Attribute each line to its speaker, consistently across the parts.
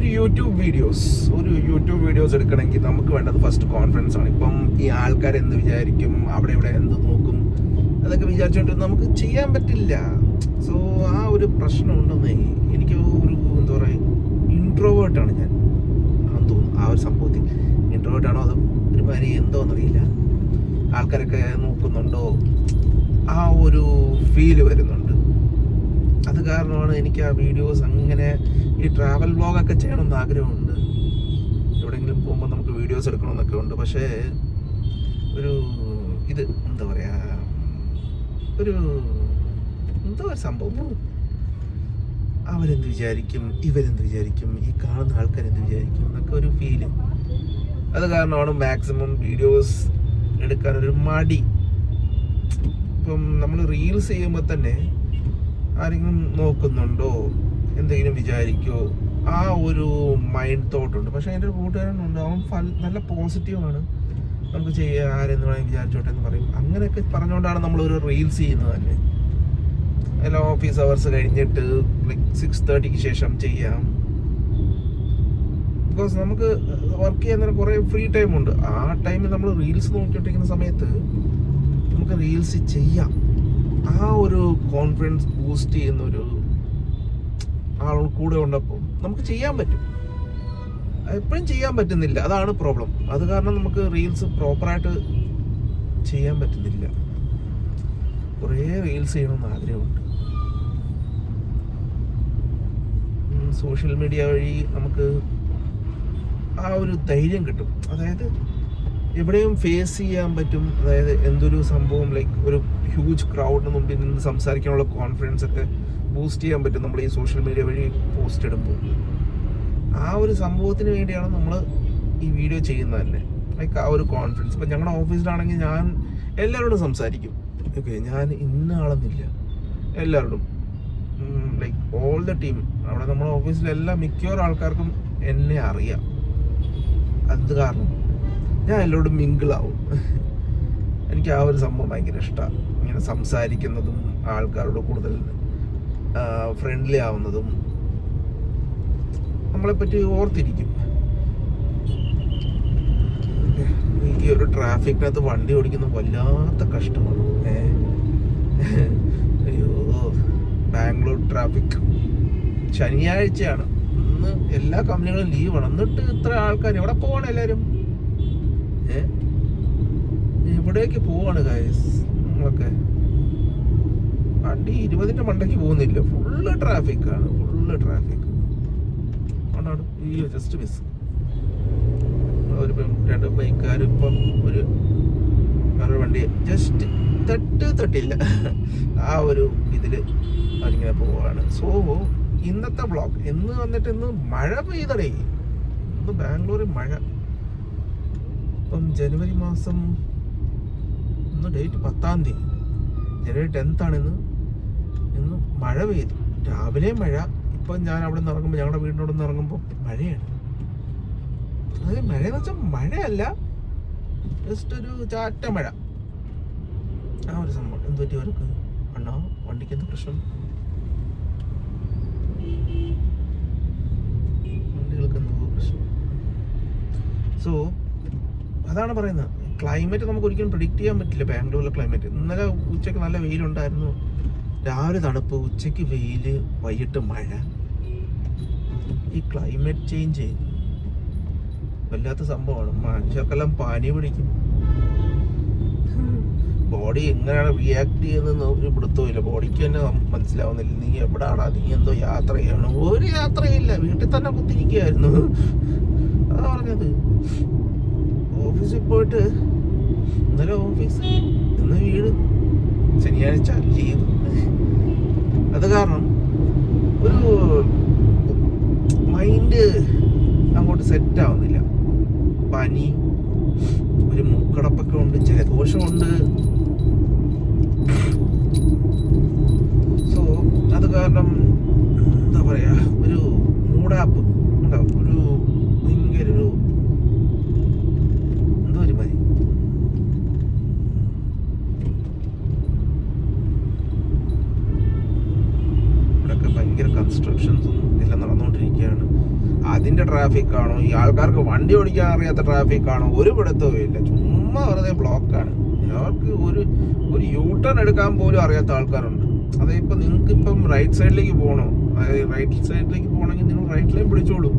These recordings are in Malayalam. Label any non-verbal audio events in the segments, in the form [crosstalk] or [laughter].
Speaker 1: ഒരു യൂട്യൂബ് വീഡിയോസ് ഒരു യൂട്യൂബ് വീഡിയോസ് എടുക്കണമെങ്കിൽ നമുക്ക് വേണ്ടത് ഫസ്റ്റ് കോൺഫിഡൻസ് ആണ്. ഇപ്പം ഈ ആൾക്കാർ എന്ത് വിചാരിക്കും? അവിടെ ഇവിടെ എന്ത് നോക്കും? അതൊക്കെ വിചാരിച്ചുകൊണ്ട് നമുക്ക് ചെയ്യാൻ പറ്റില്ല. സോ ആ ഒരു പ്രശ്നം പ്രശ്നമുണ്ടെന്നേ എനിക്ക് ഒരു എന്താ പറയുക ഇൻട്രോവേർട്ടാണ് ഞാൻ. തോന്നുന്നു. ആ ഒരു സംഭവത്തിൽ. ഇൻട്രോവേർട്ടാണോ അത് ഒരു മാതിരി എന്തോന്നറിയില്ല. ആൾക്കാരൊക്കെ നോക്കുന്നുണ്ടോ? ആ ഒരു ഫീൽ വരുന്നുണ്ട്. അത് കാരണമാണ് എനിക്ക് ആ വീഡിയോസ് അങ്ങനെ ഈ ട്രാവൽ വ്ളോഗൊക്കെ ചെയ്യണമെന്ന് ആഗ്രഹമുണ്ട്. എവിടെയെങ്കിലും പോകുമ്പോൾ നമുക്ക് വീഡിയോസ് എടുക്കണമെന്നൊക്കെ ഉണ്ട്. പക്ഷേ ഒരു ഇത് എന്താ പറയുക ഒരു എന്തോ ഒരു സംഭവം? അവരെന്ത് വിചാരിക്കും? ഇവരെന്ത് വിചാരിക്കും? ഈ കാണുന്ന ആൾക്കാർ എന്ത് വിചാരിക്കും? എന്നൊക്കെ ഒരു ഫീൽ അത് കാരണമാണ് മാക്സിമം വീഡിയോസ് എടുക്കാനൊരു മടി. ഇപ്പം നമ്മൾ റീൽസ് ചെയ്യുമ്പോൾ തന്നെ ആരെങ്കിലും നോക്കുന്നുണ്ടോ? എന്തെങ്കിലും വിചാരിക്കോ ആ ഒരു മൈൻഡ് തോട്ട് ഉണ്ട്. പക്ഷെ എന്റെ ഒരു കൂട്ടുകാരനുണ്ട്. അവൻ ഫൽ- നല്ല പോസിറ്റീവാണ് നമുക്ക് ചെയ്യാം ആരെന്ന് വേണമെങ്കിൽ വിചാരിച്ചോട്ടെ എന്ന് പറയും. അങ്ങനെയൊക്കെ പറഞ്ഞുകൊണ്ടാണ് നമ്മൾ ഒരു റീൽസ് ചെയ്യുന്നത് തന്നെ. എല്ലാ ഓഫീസ് അവേഴ്സ് കഴിഞ്ഞിട്ട് ലൈക്ക് സിക്സ് തേർട്ടിക്ക് ശേഷം ചെയ്യാം. ബിക്കോസ് നമുക്ക് വർക്ക് ചെയ്യാൻ നേരം കുറേ ഫ്രീ ടൈം ഉണ്ട്. ആ ടൈമിൽ നമ്മൾ റീൽസ് നോക്കിക്കൊണ്ടിരിക്കുന്ന സമയത്ത് നമുക്ക് റീൽസ് ചെയ്യാം. ആ ഒരു കോൺഫിഡൻസ് ബൂസ്റ്റ് ചെയ്യുന്ന ഒരു ആൾ കൂടെ ഉണ്ടപ്പോൾ നമുക്ക് ചെയ്യാൻ പറ്റും. എപ്പോഴും ചെയ്യാൻ പറ്റുന്നില്ല. അതാണ് പ്രോബ്ലം അത് കാരണം നമുക്ക് റീൽസ് പ്രോപ്പറായിട്ട് ചെയ്യാൻ പറ്റുന്നില്ല. കുറേ റീൽസ് ചെയ്യണമെന്ന് ആഗ്രഹമുണ്ട്. സോഷ്യൽ മീഡിയ വഴി നമുക്ക് ആ ഒരു ധൈര്യം കിട്ടും. അതായത് എവിടെയും ഫേസ് ചെയ്യാൻ പറ്റും. അതായത് എന്തൊരു സംഭവം ലൈക്ക് ഒരു ഹ്യൂജ് ക്രൗഡിന് മുമ്പിൽ നിന്ന് സംസാരിക്കാനുള്ള കോൺഫിഡൻസ് ഒക്കെ ബൂസ്റ്റ് ചെയ്യാൻ പറ്റും നമ്മൾ ഈ സോഷ്യൽ മീഡിയ വഴി പോസ്റ്റ് ഇടുമ്പോൾ. ആ ഒരു സംഭവത്തിന് വേണ്ടിയാണ് നമ്മൾ ഈ വീഡിയോ ചെയ്യുന്നത് തന്നെ ലൈക്ക് ആ ഒരു കോൺഫിഡൻസ് ഇപ്പം ഞങ്ങളുടെ ഓഫീസിലാണെങ്കിൽ ഞാൻ എല്ലാവരോടും സംസാരിക്കും. ഓക്കെ ഞാൻ ഇന്ന ആളെന്നില്ല എല്ലാവരോടും. ലൈക്ക് ഓൾ ദ ടീം അവിടെ നമ്മുടെ ഓഫീസിലെല്ലാം മിക്കവാറും ആൾക്കാർക്കും എന്നെ അറിയാം. അത് കാരണം ഞാൻ എല്ലാവരോടും മിങ്കിളാവും എനിക്ക് ആ ഒരു സംഭവം ഭയങ്കര ഇഷ്ടമാണ് ഇങ്ങനെ സംസാരിക്കുന്നതും ആൾക്കാരോട് കൂടുതൽ ഫ്രണ്ട്ലി ആവുന്നതും നമ്മളെപ്പറ്റി ഓർത്തിരിക്കും. ഈ ഒരു ട്രാഫിക്കിനകത്ത് വണ്ടി ഓടിക്കുന്ന വല്ലാത്ത കഷ്ടമാണ്. അയ്യോ ബാംഗ്ലൂർ ട്രാഫിക് ശനിയാഴ്ചയാണ്. ഇന്ന് എല്ലാ കമ്പനികളും ലീവാണ് എന്നിട്ട് ഇത്ര ആൾക്കാർ എവിടെ പോവാണ് എല്ലാവരും ഏ? എവിടേക്ക് പോവാണ് ഗൈസ് നമ്മളൊക്കെ വണ്ടി ഇരുപതിന്റെ മണ്ടയ്ക്ക് പോകുന്നില്ല. ഫുള്ള് ട്രാഫിക്കാണ് ഫുള്ള് ട്രാഫിക് അതുകൊണ്ടാണ് ഈ ജസ്റ്റ് മിസ് ഒരു രണ്ട് ബൈക്കാരിപ്പം ഒരു വേറെ വണ്ടി ജസ്റ്റ് തട്ട് തട്ടില്ല. ആ ഒരു ഇതിൽ അവരിങ്ങനെ പോവാണ്. സോ ഇന്നത്തെ ബ്ലോഗ് ഇന്ന് വന്നിട്ട് ഇന്ന് മഴ പെയ്തടേ. ഇന്ന് ബാംഗ്ലൂരിൽ മഴ. ഇപ്പം ജനുവരി മാസം ഇന്ന് ഡേറ്റ് പത്താം തീയതി. ജനുവരി ടെൻത്ത് ആണ് ഇന്ന്. ഇന്ന് മഴ പെയ്തു. രാവിലെ മഴ. ഇപ്പം ഞാൻ അവിടെ നിന്ന് ഇറങ്ങുമ്പോൾ ഞങ്ങളുടെ വീടിനോട് നിന്ന് ഇറങ്ങുമ്പോൾ മഴയാണ്. അതായത് മഴയെന്ന് വെച്ചാൽ മഴയല്ല. ജസ്റ്റ് ഒരു ചാറ്റ മഴ. ആ ഒരു സംഭവം. എന്ത് പറ്റി അവർക്ക്? അണ്ണാ വണ്ടിക്ക് എന്ത് പ്രശ്നം? വണ്ടികൾക്ക് എന്തോ പ്രശ്നം? സോ അതാണ് പറയുന്നത്. ക്ലൈമറ്റ് നമുക്ക് ഒരിക്കലും പ്രിഡിക്റ്റ് ചെയ്യാൻ പറ്റില്ല. ബാംഗ്ലൂരിലെ ക്ലൈമറ്റ് ഇന്നലെ ഉച്ചയ്ക്ക് നല്ല വെയിലുണ്ടായിരുന്നു. രാവിലെ തണുപ്പ് ഉച്ചയ്ക്ക് വെയിൽ വൈകിട്ട് മഴ. ഈ ക്ലൈമറ്റ് ചേഞ്ച് വല്ലാത്ത സംഭവമാണ്. മനുഷ്യർക്കെല്ലാം പനി പിടിക്കും. ബോഡി എങ്ങനെയാണ് റിയാക്ട് ചെയ്യുന്നത് ഒരു പിടുത്തമില്ല ബോഡിക്ക് തന്നെ മനസ്സിലാവുന്നില്ല. നീ എവിടാടാ? നീ എന്തോ യാത്ര ചെയ്യണം ഒരു യാത്രയില്ല. വീട്ടിൽ തന്നെ കുത്തിരിക്കുകയായിരുന്നു. അതാ പറഞ്ഞത്. ഓഫീസിൽ പോയിട്ട് ഇന്നലെ ഓഫീസ് ഇന്ന് വീട്. ശനിയാഴ്ച ലീവ്. അത് കാരണം ഒരു മൈൻഡ് അങ്ങോട്ട് സെറ്റ് ആവുന്നില്ല. പനി ഒരു മൂക്കടപ്പൊക്കെ ഉണ്ട് ജലദോഷമുണ്ട്. സോ അത് കാരണം എന്താ പറയുക ഒരു മൂടാപ്പ് ഉണ്ടാവും ഒരു ഭയങ്കര ഒരു എന്തോ ഒരു മതി ഇവിടെയൊക്കെ ഭയങ്കര കൺസ്ട്രക്ഷൻസും എല്ലാം നടന്നുകൊണ്ടിരിക്കുകയാണ്. അതിന്റെ അതിന്റെ ട്രാഫിക് ആണോ? ഈ ആൾക്കാർക്ക് വണ്ടി ഓടിക്കാൻ അറിയാത്ത ട്രാഫിക് ആണോ? ഒരു പിടുത്തവും ഇല്ല. ചുമ്മാ വെറുതെ ബ്ലോക്കാണ് അവർക്ക് ഒരു ഒരു യൂ ടേൺ എടുക്കാൻ പോലും അറിയാത്ത ആൾക്കാരുണ്ട്. അതെ ഇപ്പം നിങ്ങൾക്ക് ഇപ്പം റൈറ്റ് സൈഡിലേക്ക് പോകണോ? അതായത് റൈറ്റ് സൈഡിലേക്ക് പോകണമെങ്കിൽ നിങ്ങൾ റൈറ്റ് ലൈൻ പിടിച്ചോളൂ.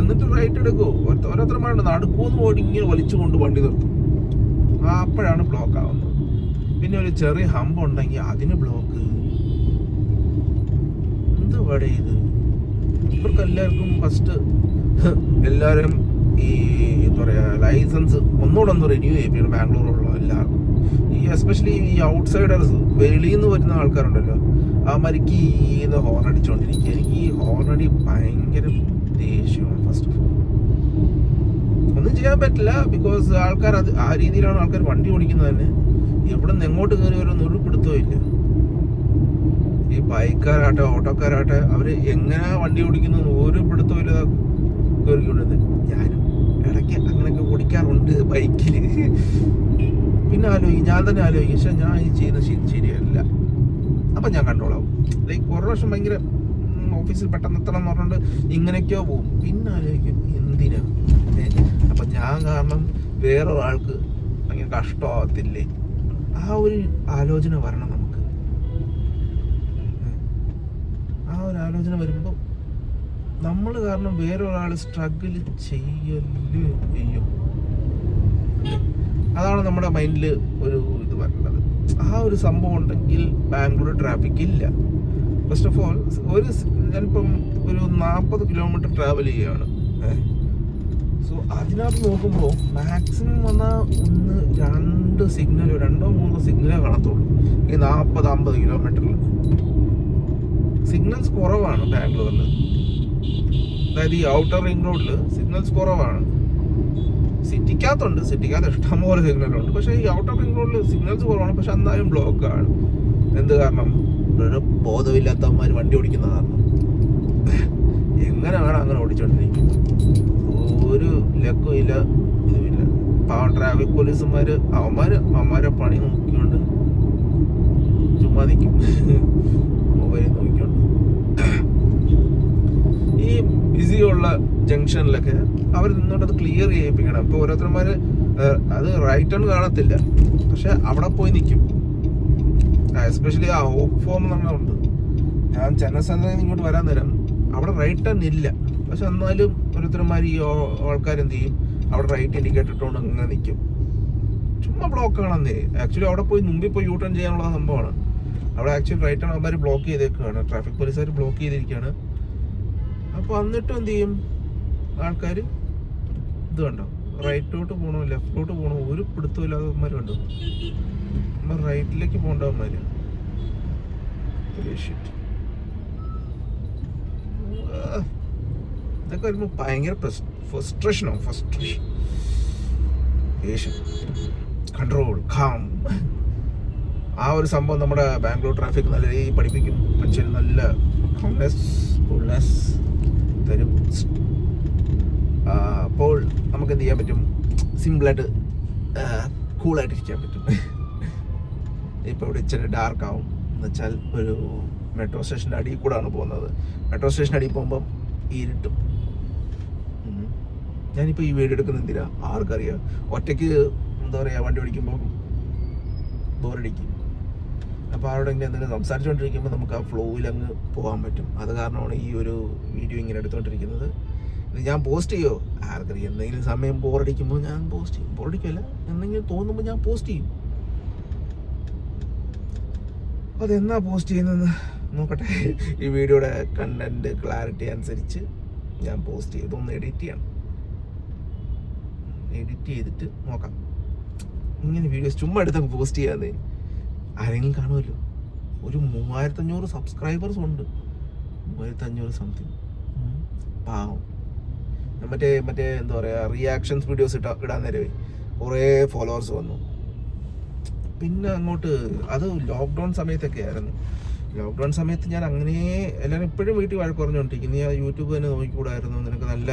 Speaker 1: എന്നിട്ട് റൈറ്റ് എടുക്കുമോ ഓരോരുത്തർ ഓരോരുത്തർമാരുണ്ട് നടുക്കൂന്ന് പോയിട്ട് ഇങ്ങനെ വലിച്ചുകൊണ്ട് വണ്ടി നിർത്തും. ആ അപ്പോഴാണ് ബ്ലോക്ക് ആവുന്നത്. പിന്നെ ഒരു ചെറിയ ഹമ്പ് ഉണ്ടെങ്കിൽ അതിന് ബ്ലോക്ക് എന്താ പാടേ ഇത്. ഇവർക്ക് എല്ലാവർക്കും ഫസ്റ്റ് [laughs] എല്ലാവരും ഈ എന്താ പറയുക ലൈസൻസ് ഒന്നുകൂടെ ഒന്ന് റിന്യൂ ചെയ്യിപ്പിക്കണം ബാംഗ്ലൂരുള്ള എല്ലാവർക്കും. ഈ എസ്പെഷ്യലി ഈ ഔട്ട്സൈഡേഴ്സ് വെളിയിൽ നിന്ന് വരുന്ന ആൾക്കാരുണ്ടല്ലോ അവന്മാർക്ക് ഈ ഇത് അടിച്ചുകൊണ്ടിരിക്കുക എനിക്ക് ഈ ഹോൺ അടി ഭയങ്കര ദേഷ്യമാണ് ഫസ്റ്റ് ഓഫ് ഓൾ ഒന്നും ചെയ്യാൻ പറ്റില്ല ബിക്കോസ് ആൾക്കാർ അത് ആ രീതിയിലാണ് ആൾക്കാർ വണ്ടി ഓടിക്കുന്നത് തന്നെ. എവിടെ നിന്ന് എങ്ങോട്ട് കയറി വരുമെന്ന് ഒരു പിടുത്തവും ഇല്ല ഈ ബൈക്കാരാട്ടെ ഓട്ടോക്കാരാട്ടെ അവർ എങ്ങനെ വണ്ടി ഓടിക്കുന്നു ഒരു പിടുത്തവും ഇല്ല കയറിക്കൊണ്ടത് ഞാനും ഇടയ്ക്ക് അങ്ങനെയൊക്കെ ഓടിക്കാറുണ്ട് ബൈക്കിൽ പിന്നെ ആലോചിക്കും ഞാൻ തന്നെ ആലോചിക്കും പക്ഷെ ഞാൻ ഈ ചെയ്യുന്ന ശരി ശരിയല്ല. അപ്പം ഞാൻ കണ്ടോളാവും. ലൈക്ക് കുറേ വർഷം ഭയങ്കര ഓഫീസിൽ പെട്ടെന്ന് എത്തണം എന്ന് പറഞ്ഞുകൊണ്ട് ഇങ്ങനെയൊക്കെയോ പോകും പിന്നെ ആലോചിക്കും എന്തിനാ? അപ്പം ഞാൻ കാരണം വേറൊരാൾക്ക് ഭയങ്കര കഷ്ടമാകത്തില്ലേ? ആ ഒരു ആലോചന വരണം ആലോചന വരുമ്പോൾ നമ്മൾ കാരണം വേറൊരാൾ സ്ട്രഗിൾ ചെയ്യൽ ചെയ്യും. അതാണ് നമ്മുടെ മൈൻഡിൽ ഒരു ഇത് വരുന്നത് ആ ഒരു സംഭവം ഉണ്ടെങ്കിൽ ബാംഗ്ലൂർ ട്രാഫിക് ഇല്ല. ഫസ്റ്റ് ഓഫ് ഓൾ ഒരു ഞാനിപ്പം ഒരു നാൽപ്പത് കിലോമീറ്റർ ട്രാവൽ ചെയ്യുകയാണ്. സോ അതിനകത്ത് നോക്കുമ്പോൾ മാക്സിമം വന്നാൽ ഒന്ന് രണ്ട് സിഗ്നലോ രണ്ടോ മൂന്നോ സിഗ്നലേ കാണത്തുള്ളൂ. ഈ നാൽപ്പത് അമ്പത് കിലോമീറ്ററിൽ സിഗ്നൽസ് കുറവാണ് ബാംഗ്ലൂരിൽ അതായത് ഈ ഔട്ടർ റിംഗ് റോഡിൽ സിഗ്നൽസ് കുറവാണ്. സിറ്റിക്കകത്തുണ്ട് സിറ്റിക്കകത്ത് ഇഷ്ടംപോലെ സിഗ്നലുണ്ട് പക്ഷേ ഈ ഔട്ടർ റിംഗ് റോഡിൽ സിഗ്നൽസ് കുറവാണ് പക്ഷെ എന്നാലും ബ്ലോക്കാണ് എന്ത് കാരണം? ഒരു ബോധമില്ലാത്തവന്മാർ വണ്ടി ഓടിക്കുന്ന കാരണം. എങ്ങനെ വേണം അങ്ങനെ ഓടിച്ചോണ്ടിരിക്കും ഒരു ലക്കും ഇല്ല ഇതുമില്ല. പാവം ട്രാഫിക് പോലീസുമാർ അവന്മാർ അവന്മാരെ പണി നോക്കിക്കൊണ്ട് ചുമ്മാ നിൽക്കും മൊബൈൽ നോക്കിക്കൊണ്ട് ഈ ബിസിയുള്ള ജംഗ്ഷനിലൊക്കെ അവർ നിന്നോട്ട് അത് ക്ലിയർ ചെയ്യിപ്പിക്കണം. ഇപ്പോൾ ഓരോരുത്തർമാർ അത് റൈറ്റ് ടേൺ കാണത്തില്ല. പക്ഷെ അവിടെ പോയി നിൽക്കും എസ്പെഷ്യലി ആ ഹോപ്പ് ഫോം നമ്മളുണ്ട് ഞാൻ സെന്ററിൽ ഇങ്ങോട്ട് വരാൻ നേരം അവിടെ റൈറ്റ് ടേൺ ഇല്ല. പക്ഷെ എന്നാലും ഓരോരുത്തർമാർ ഈ ആൾക്കാർ എന്ത് ചെയ്യും? അവിടെ റൈറ്റ് ഇൻഡിക്കേറ്റർ ഇട്ടുകൊണ്ട് അങ്ങനെ നിൽക്കും ചുമ്മാ ബ്ലോക്ക് ആണെന്നേ. ആക്ച്വലി അവിടെ പോയി മുമ്പിൽ പോയി യൂ ടേൺ ചെയ്യാനുള്ള സംഭവമാണ്. അവിടെ ആക്ച്വലി റൈറ്റ് ടേൺ അവന്മാർ ബ്ലോക്ക് ചെയ്തേക്കുകയാണ് ട്രാഫിക് പോലീസുകാർ ബ്ലോക്ക് ചെയ്തിരിക്കുകയാണ് അപ്പോൾ എന്നിട്ടും എന്ത് ചെയ്യും? ആൾക്കാർ ഇത് കണ്ടോ? റൈറ്റോട്ട് പോകണോ ലെഫ്റ്റോട്ട് പോകണോ ഒരു പിടുത്തവും ഇല്ലാത്തവന്മാർ കണ്ടോ നമ്മൾ റൈറ്റിലേക്ക് പോകേണ്ടവന്മാർ ഇതൊക്കെ വരുമ്പോൾ ഭയങ്കര ഫ്രസ്ട്രേഷനോ ഫ്രസ്ട്രേഷൻ കൺട്രോൾ കാം ആ ഒരു സംഭവം നമ്മുടെ ബാംഗ്ലൂർ ട്രാഫിക് നല്ല രീതിയിൽ പഠിപ്പിക്കും. മനുഷ്യന് നല്ല കൂൾനെസ് തരും അപ്പോൾ നമുക്ക് എന്ത് ചെയ്യാൻ പറ്റും? സിമ്പിളായിട്ട് കൂളായിട്ട് ഇരിക്കാൻ പറ്റും. [laughs] ഇപ്പോൾ ഇവിടെ ഇച്ചിരി ഡാർക്ക് ആവും. എന്ന് വെച്ചാൽ ഒരു മെട്രോ സ്റ്റേഷന്റെ അടിയിൽ കൂടാണ് പോകുന്നത്. മെട്രോ സ്റ്റേഷന്റെ അടിയിൽ പോകുമ്പം ഇരുട്ടും. ഞാനിപ്പോൾ ഈ വീഡിയോ എടുക്കുന്ന എന്തിനാ? ആർക്കറിയാം. ഒറ്റയ്ക്ക് എന്താ പറയുക വണ്ടി ഓടിക്കുമ്പോൾ ബോറടിക്കും. അപ്പോൾ ആരോടെങ്കിലും എന്തെങ്കിലും സംസാരിച്ചുകൊണ്ടിരിക്കുമ്പോൾ നമുക്ക് ആ ഫ്ലോയിൽ അങ്ങ് പോകാൻ പറ്റും. അത് കാരണമാണ് ഈ ഒരു വീഡിയോ ഇങ്ങനെ എടുത്തുകൊണ്ടിരിക്കുന്നത്. ഞാൻ പോസ്റ്റ് ചെയ്യോ? ആർക്കറിയാം എന്തെങ്കിലും സമയം ബോറടിക്കുമ്പോൾ ഞാൻ പോസ്റ്റ് ചെയ്യും. ബോറടിക്കല്ല എന്തെങ്കിലും തോന്നുമ്പോൾ ഞാൻ പോസ്റ്റ് ചെയ്യും. അതെന്നാ പോസ്റ്റ് ചെയ്യുന്നതെന്ന് നോക്കട്ടെ. ഈ വീഡിയോയുടെ കണ്ടന്റ് ക്ലാരിറ്റി അനുസരിച്ച് ഞാൻ പോസ്റ്റ് ചെയ്ത് ഒന്ന് എഡിറ്റ് ചെയ്യണം. എഡിറ്റ് ചെയ്തിട്ട് നോക്കാം. ഇങ്ങനെ വീഡിയോ ചുമ്മാ എടുത്ത് പോസ്റ്റ് ചെയ്യാതെ ആരെങ്കിലും കാണുമല്ലോ? ഒരു മൂവായിരത്തഞ്ഞൂറ് സബ്സ്ക്രൈബേഴ്സ് ഉണ്ട്. മൂവായിരത്തഞ്ഞൂറ് സംതിങ് പാവം. മറ്റേ മറ്റേ എന്താ പറയുക റിയാക്ഷൻസ് വീഡിയോസ് ഇട്ടാ ഇടാൻ നേരമേ കുറേ ഫോളോവേഴ്സ് വന്നു. പിന്നെ അങ്ങോട്ട് അത് ലോക്ക്ഡൗൺ സമയത്തൊക്കെ ആയിരുന്നു. ലോക്ക്ഡൗൺ സമയത്ത് ഞാൻ അങ്ങനെ എല്ലാവരും ഇപ്പോഴും വീട്ടിൽ വഴക്ക് പറഞ്ഞുകൊണ്ടിരിക്കും. ഞാൻ യൂട്യൂബ് തന്നെ നോക്കിക്കൂടായിരുന്നു. നിനക്ക് നല്ല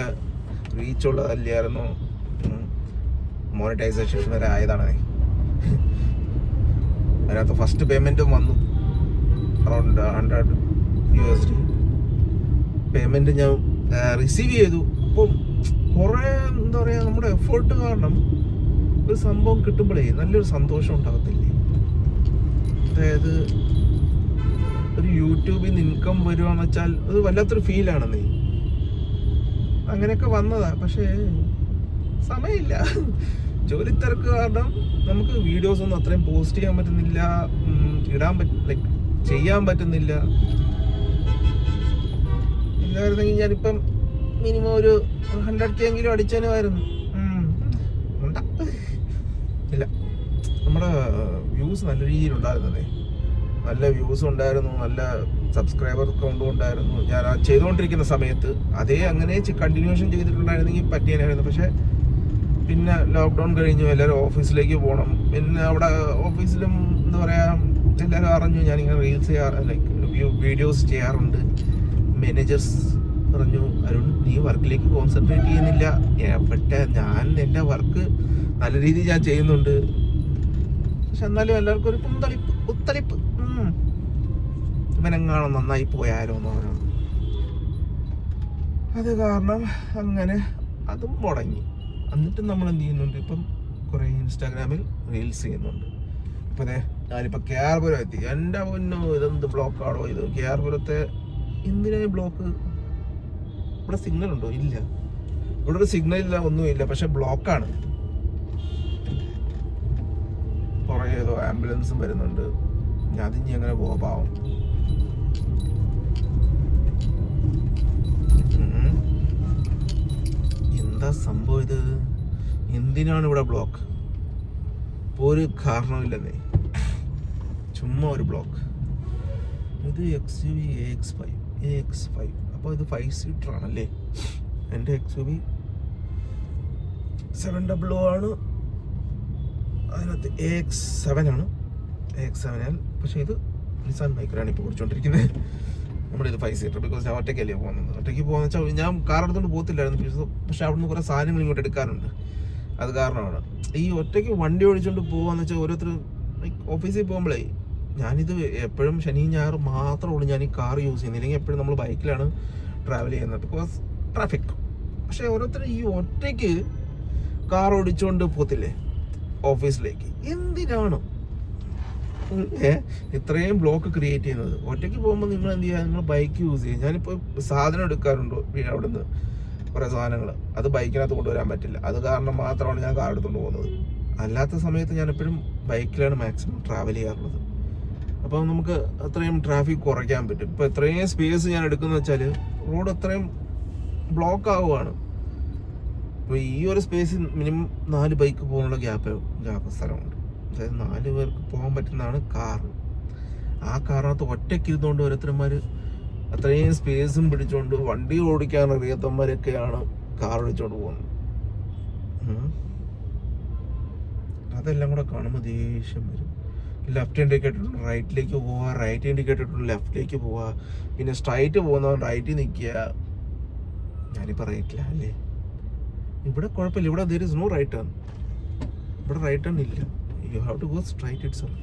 Speaker 1: റീച്ച് ഉള്ളതല്ലായിരുന്നു. മോണിറ്റൈസേഷൻ വരെ ആയതാണ്. അതിനകത്ത് ഫസ്റ്റ് പേയ്മെന്റും വന്നു. Around hundred U S D payment ഞാൻ റിസീവ് ചെയ്തു. അപ്പം കുറേ എന്താ പറയുക നമ്മുടെ എഫേർട്ട് കാരണം ഒരു സംഭവം കിട്ടുമ്പോഴേ നല്ലൊരു സന്തോഷം ഉണ്ടാകത്തില്ലേ? അതായത് ഒരു യൂട്യൂബിൽ നിന്ന് ഇൻകം വരുവാന്ന് വെച്ചാൽ അത് വല്ലാത്തൊരു ഫീലാണെന്നേ അങ്ങനെയൊക്കെ വന്നതാ. പക്ഷേ സമയമില്ല. ജോലി തിരക്ക് കാരണം നമുക്ക് വീഡിയോസ് ഒന്നും അത്രയും പോസ്റ്റ് ചെയ്യാൻ പറ്റുന്നില്ല. ഇടാൻ പറ്റ ലൈക്ക് ചെയ്യാൻ പറ്റുന്നില്ല. ഇല്ലായിരുന്നെങ്കിൽ ഞാനിപ്പം മിനിമം ഒരു ഹൺഡ്രഡ് കെ എങ്കിലും അടിച്ചേനുമായിരുന്നു. ഉം. ഇല്ല. നമ്മുടെ വ്യൂസ് നല്ല രീതിയിൽ ഉണ്ടായിരുന്നതേ. നല്ല വ്യൂസ് ഉണ്ടായിരുന്നു നല്ല സബ്സ്ക്രൈബർ കൗണ്ടും ഉണ്ടായിരുന്നു. ഞാൻ ആ ചെയ്തുകൊണ്ടിരിക്കുന്ന സമയത്ത് അതേ അങ്ങനെ കണ്ടിന്യൂഷൻ ചെയ്തിട്ടുണ്ടായിരുന്നെങ്കിൽ പറ്റിയാനായിരുന്നു. പക്ഷേ പിന്നെ ലോക്ക്ഡൗൺ കഴിഞ്ഞു എല്ലാവരും ഓഫീസിലേക്ക് പോകണം പിന്നെ അവിടെ ഓഫീസിലും എന്താ പറയുക എല്ലാവരും അറിഞ്ഞു. ഞാനിങ്ങനെ റീൽസ് ചെയ്യാറ് ലൈക്ക് വീഡിയോസ് ചെയ്യാറുണ്ട്. മാനേജേഴ്സ് പറഞ്ഞു അരുൺ നീ വർക്കിലേക്ക് കോൺസെൻട്രേറ്റ് ചെയ്യുന്നില്ല. എവിടെ? ഞാൻ എന്റെ വർക്ക് നല്ല രീതിയിൽ ഞാൻ ചെയ്യുന്നുണ്ട്. പക്ഷെ എന്നാലും എല്ലാവർക്കും ഒരു പുന്തളിപ്പ് പുത്തളിപ്പ് ഇവനെങ്ങാണോ നന്നായി പോയാലോ എന്ന് പറഞ്ഞു. അത് കാരണം അങ്ങനെ അതും മുടങ്ങി. എന്നിട്ട് നമ്മൾ എന്ത് ചെയ്യുന്നുണ്ട്? ഇപ്പം കുറേ ഇൻസ്റ്റാഗ്രാമിൽ റീൽസ് ചെയ്യുന്നുണ്ട്. ഇപ്പം അതെ ഞാനിപ്പോൾ കേർപുരം എത്തി. എന്റെ പൊന്നോ ഇതെന്ത് ബ്ലോക്കാണോ ഇത് കേർപുരത്തെ എന്തിനായി ബ്ലോക്ക് ഇവിടെ സിഗ്നൽ ഉണ്ടോ? ഇല്ല. ഇവിടെ ഒരു സിഗ്നൽ ഇല്ല ഒന്നുമില്ല. പക്ഷെ ബ്ലോക്കാണ് കുറേ ഏതോ ആംബുലൻസും വരുന്നുണ്ട്. ഞാൻ അതിഞ്ഞി അങ്ങനെ പോവാ. എന്താ സംഭവം ഇത്? എന്തിനാണ് ഇവിടെ ബ്ലോക്ക് ഒരു കാരണമില്ലെന്നേ. ചുമ്മാ ഒരു ബ്ലോക്ക് ഇത് X U X five A X five അപ്പോൾ ഇത് ഫൈവ് സീറ്റർ ആണല്ലേ? എന്റെ X U V seven double O ആണ്. അതിനകത്ത് എ എക്സ് സെവൻ ആണ്. എ എക്സ് സെവൻ എൽ പക്ഷേ ഇത് നിസാൻ ബൈക്കറാണ് ഇപ്പോൾ ഓടിച്ചുകൊണ്ടിരിക്കുന്നത്. ഇത് ഫൈവ് സീറ്റർ ബിക്കോസ് ഞാൻ ഒറ്റയ്ക്ക് ഒറ്റയ്ക്കല്ലേ പോകുന്നത്. ഒറ്റയ്ക്ക് പോകുന്ന വെച്ചാൽ ഞാൻ കാർ എടുത്തുകൊണ്ട് പോകത്തില്ലായിരുന്നു. പക്ഷേ അവിടുന്ന് കുറേ സാധനങ്ങൾ ഇങ്ങോട്ട് എടുക്കാറുണ്ട്. അത് കാരണമാണ്. ഈ ഒറ്റയ്ക്ക് വണ്ടി ഓടിച്ചുകൊണ്ട് പോകാന്ന് വെച്ചാൽ ഓരോരുത്തർ ഓഫീസിൽ പോകുമ്പോഴേ ഞാനിത് എപ്പോഴും ശനി ഞായർ മാത്രമേ ഉള്ളൂ ഞാൻ ഈ കാർ യൂസ് ചെയ്യുന്നത്. ഇല്ലെങ്കിൽ എപ്പോഴും നമ്മൾ ബൈക്കിലാണ് ട്രാവൽ ചെയ്യുന്നത്. ബിക്കോസ് ട്രാഫിക് പക്ഷേ ഓരോരുത്തരും ഈ ഒറ്റയ്ക്ക് കാർ ഓടിച്ചുകൊണ്ട് പോകത്തില്ലേ? ഓഫീസിലേക്ക് എന്തിനാണ്? ഇത്രയും ബ്ലോക്ക് ക്രിയേറ്റ് ചെയ്യുന്നത്. ഒറ്റയ്ക്ക് പോകുമ്പോൾ നിങ്ങൾ എന്ത് ചെയ്യുക നിങ്ങൾ ബൈക്ക് യൂസ് ചെയ്യുക. ഞാനിപ്പോൾ സാധനം എടുക്കാറുണ്ട് അവിടെ നിന്ന് കുറേ സാധനങ്ങൾ അത് ബൈക്കിനകത്ത് കൊണ്ടുവരാൻ പറ്റില്ല. അത് കാരണം മാത്രമാണ് ഞാൻ കാർ എടുത്തുകൊണ്ട് പോകുന്നത്. അല്ലാത്ത സമയത്ത് ഞാൻ എപ്പോഴും ബൈക്കിലാണ് മാക്സിമം ട്രാവൽ ചെയ്യാറുള്ളത്. അപ്പോൾ നമുക്ക് അത്രയും ട്രാഫിക് കുറയ്ക്കാൻ പറ്റും. ഇപ്പോൾ എത്രയും സ്പേസ് ഞാൻ എടുക്കുന്ന വെച്ചാൽ റോഡ് അത്രയും ബ്ലോക്ക് ആവുകയാണ് അപ്പോൾ ഈ ഒരു സ്പേസിൽ മിനിമം നാല് ബൈക്ക് പോകാനുള്ള ഗ്യാപ്പ് ഗ്യാപ്പ് സ്ഥലമുണ്ട്. അതായത് നാല് പേർക്ക് പോകാൻ പറ്റുന്നതാണ് കാറ് ആ കാറിനകത്ത് ഒറ്റയ്ക്ക് ഇരുന്നുകൊണ്ട് ഓരോരുത്തരന്മാർ അത്രയും സ്പേസും പിടിച്ചുകൊണ്ട് വണ്ടി ഓടിക്കാൻ അറിയാത്തവന്മാരൊക്കെയാണ് കാർ ഓടിച്ചുകൊണ്ട് പോകുന്നത്. അതെല്ലാം കൂടെ കാണുമ്പോൾ ദേഷ്യം വരും. ലെഫ്റ്റ് ഇൻഡിക്കേറ്റർ റൈറ്റിലേക്ക് പോവുക റൈറ്റ് ഇൻഡിക്കേറ്റർ ലെഫ്റ്റിലേക്ക് പോവുക. പിന്നെ സ്ട്രൈറ്റ് പോകുന്നവൻ റൈറ്റിൽ നിൽക്കുക. ഞാനിപ്പോൾ റൈറ്റില്ല അല്ലേ? ഇവിടെ കുഴപ്പമില്ല. ഇവിടെ there is no right turn ഇവിടെ റൈറ്റ് ടേൺ ഇല്ല. You have to go straight itself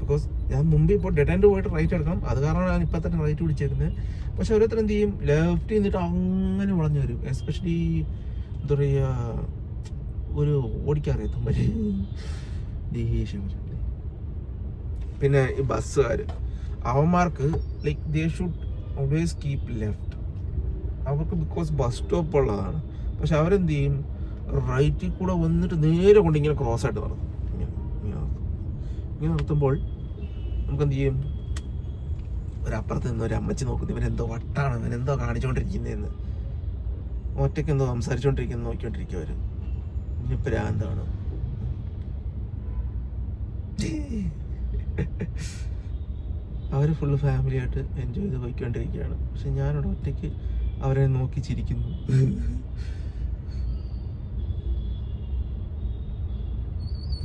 Speaker 1: because ഞാൻ മുമ്പ് ഇപ്പോൾ ഡെഡ് ആൻഡ് പോയിട്ട് റൈറ്റ് എടുക്കണം. അത് കാരണമാണ് ഞാൻ ഇപ്പം തന്നെ റൈറ്റ് പിടിച്ചേക്കുന്നത് പക്ഷെ ഓരോരുത്തർ എന്ത് ചെയ്യും? ലെഫ്റ്റ് നിന്നിട്ട് അങ്ങനെ വളഞ്ഞു വരും. എസ്പെഷ്യലി എന്താ പറയുക? ഒരു ഓടിക്കാറിയത്തുമ്പോൾ ദേഷ്യം വരും. പിന്നെ ഈ ബസ്സുകാർ അവന്മാർക്ക് like they should always keep left അവർക്ക് ബിക്കോസ് ബസ് സ്റ്റോപ്പ് ഉള്ളതാണ്. പക്ഷെ അവരെന്ത് ചെയ്യും റൈറ്റിൽ കൂടെ വന്നിട്ട് നേരെ കൊണ്ട് ഇങ്ങനെ ക്രോസ് ആയിട്ട് നടത്തും ഇങ്ങനെ നടത്തുമ്പോൾ നമുക്ക് എന്ത് ചെയ്യും ഒരപ്പുറത്ത് നിന്ന് ഒരു അമ്മച്ചി നോക്കുന്നു. ഇവനെന്തോ വട്ടാണ്. ഇവനെന്തോ കാണിച്ചുകൊണ്ടിരിക്കുന്നതെന്ന് ഒറ്റയ്ക്ക് എന്തോ സംസാരിച്ചുകൊണ്ടിരിക്കുന്നു നോക്കിക്കൊണ്ടിരിക്കും അവർ ഇനി പ്രാന്താണ് അവർ ഫുള്ള് ഫാമിലിയായിട്ട് എൻജോയ് ചെയ്ത് പോയിക്കൊണ്ടിരിക്കുകയാണ്. പക്ഷെ ഞാനിവിടെ ഒറ്റയ്ക്ക് അവരെ നോക്കി ചിരിക്കുന്നു.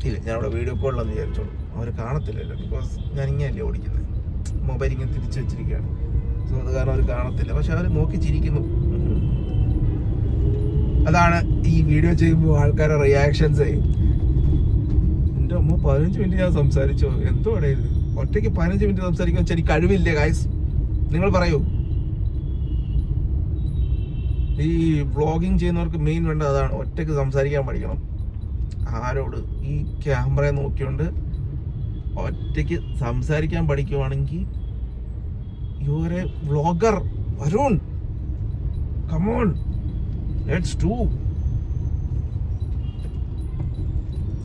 Speaker 1: ഇല്ല ഞാനിവിടെ വീഡിയോ കോളിലാന്ന് വിചാരിച്ചോളൂ. അവർ കാണത്തില്ലല്ലോ ബിക്കോസ് ഞാൻ ഇങ്ങനെയല്ലേ ഓടിക്കുന്നത് മൊബൈൽ ഇങ്ങനെ തിരിച്ചു വെച്ചിരിക്കുകയാണ്. സോ അത് കാരണം അവർ കാണത്തില്ല. പക്ഷെ അവർ നോക്കി ചിരിക്കുന്നു. അതാണ് ഈ വീഡിയോ ചെയ്യുമ്പോൾ ആൾക്കാരുടെ റിയാക്ഷൻസ് അമ്മ പതിനഞ്ച് മിനിറ്റ് ഞാൻ സംസാരിച്ചോ? എന്തോ ഇത് ഒറ്റയ്ക്ക് പതിനഞ്ച് മിനിറ്റ് സംസാരിക്കാൻ വെച്ചാൽ എനിക്ക് കഴിവില്ലേ ഗായ്സ് നിങ്ങൾ പറയൂ. ഈ വ്ളോഗിങ് ചെയ്യുന്നവർക്ക് മെയിൻ വേണ്ട അതാണ്. ഒറ്റയ്ക്ക് സംസാരിക്കാൻ പഠിക്കണം. ആരോട്? ഈ ക്യാമറയെ നോക്കിയോണ്ട് ഒറ്റയ്ക്ക് സംസാരിക്കാൻ പഠിക്കുവാണെങ്കിൽ യുവരെ vlogger Varun come on let's to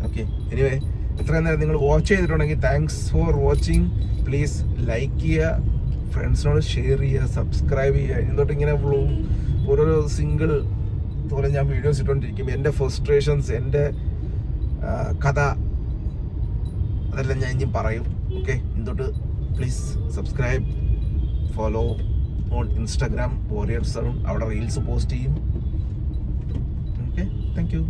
Speaker 1: okay anyway ഇത്രയും നേരം നിങ്ങൾ വാച്ച് ചെയ്തിട്ടുണ്ടെങ്കിൽ thanks for watching please like ചെയ്യുക. ഫ്രണ്ട്സിനോട് ഷെയർ ചെയ്യുക. സബ്സ്ക്രൈബ് ചെയ്യുക. ഇനി തൊട്ട് ഇങ്ങനെ ഓരോരോ സിംഗിൾ പോലെ ഞാൻ വീഡിയോസ് ഇട്ടുകൊണ്ടിരിക്കും. എന്റെ ഫ്രസ്ട്രേഷൻസ് എന്റെ കഥ അതെല്ലാം ഞാൻ ഇനി പറയും. Okay ഇതൊട്ട് please subscribe follow on Instagram warrior son അവിടെ റീൽസ് പോസ്റ്റ് ചെയ്യും. Okay thank you